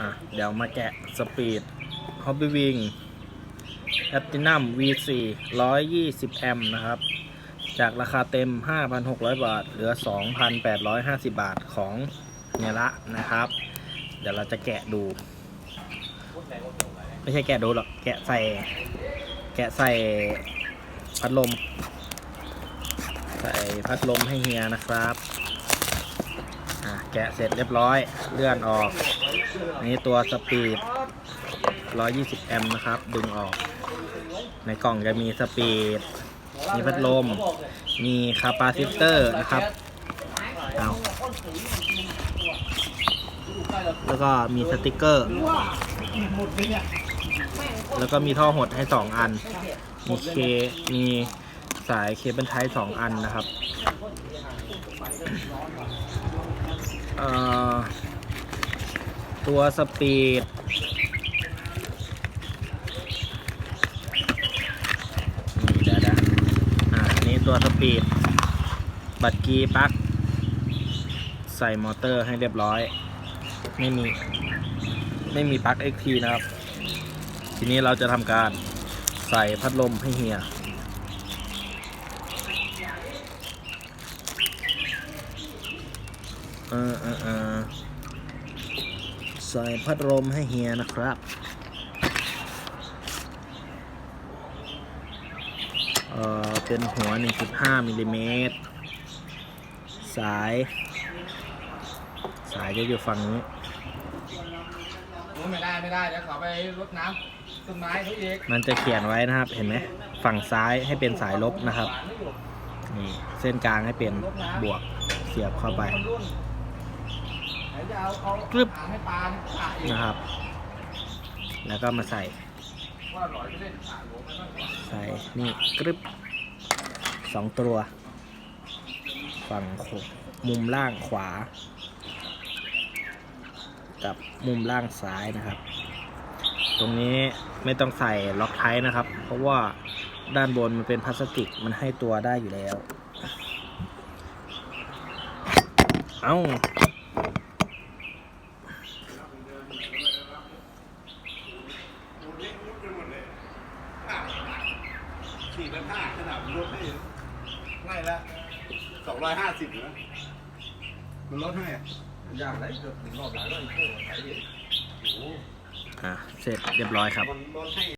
อะ เดี๋ยวมาแกะสปีดฮอบบี้วิงแอตตินัม V4 120 แอมป์นะครับ จากราคาเต็ม 5,600 บาท เหลือ 2,850 บาทของเนละนะครับ เดี๋ยวเราจะแกะดู ไม่ใช่แกะดูหรอก แกะใส่ แกะใส่พัดลม ใส่พัดลมให้เฮียนะครับ อะ แกะเสร็จเรียบร้อย เลื่อนออก นี่ตัวสปีด 120 แอมป์นะครับ ดึงออก ในกล่องจะมีสปีด มีพัดลม มีคาปาซิเตอร์นะครับเอาแล้วก็มีสติกเกอร์ แล้วก็มีท่อหดให้ 2 อัน มีเค มีสายเคเบิลไทป์สองอันนะครับ เอ่อ ตัวสปีด นี่เดี๋ยวนะอ่านี่ตัวสปีด บัตรกีปลั๊กใส่มอเตอร์ให้เรียบร้อย ไม่มี ไม่มีปลั๊ก XT นะครับ ทีนี้เราจะทำการใส่พัดลมให้เฮียเออเออเออ ใส่พัดลมให้เฮียนะครับ เออเป็นหัว 1.5มิลลิเมตร สาย สายจะอยู่ฝั่งนี้ไม่ได้ไม่ได้เดี๋ยวเขาไปรดน้ำต้นไม้เขาอีกมันจะเขียนไว้นะครับ เห็นไหม ฝั่งซ้ายให้เป็นสายลบนะครับ นี่ เส้นกลางให้เป็นบวกเสียบเข้าไปมันรุ่นเดี๋ยว จะเอาเอากรึบ หาให้ปลาเนี่ยขาอีกนะครับ แล้วก็มาใส่ ว่าหลอยจะเล่นขาหลวงมันต้องใส่นี่กรึบสองตัว ฝั่งขวมุมล่างขวา กับมุมล่างซ้ายนะครับ ตรงนี้ไม่ต้องใส่ล็อกไทท์นะครับ เพราะว่าด้านบนมันเป็นพลาสติกมันให้ตัวได้อยู่แล้ว เอา้ สี่พันห้าขนาดลดให้ไม่ละสองร้อยห้าสิบนะมันลดให้ยากเลยเกือบถึงรอบหลายรอบอีกโอ้โหไหนดิอะเสร็จเรียบร้อยครับ มันลดให้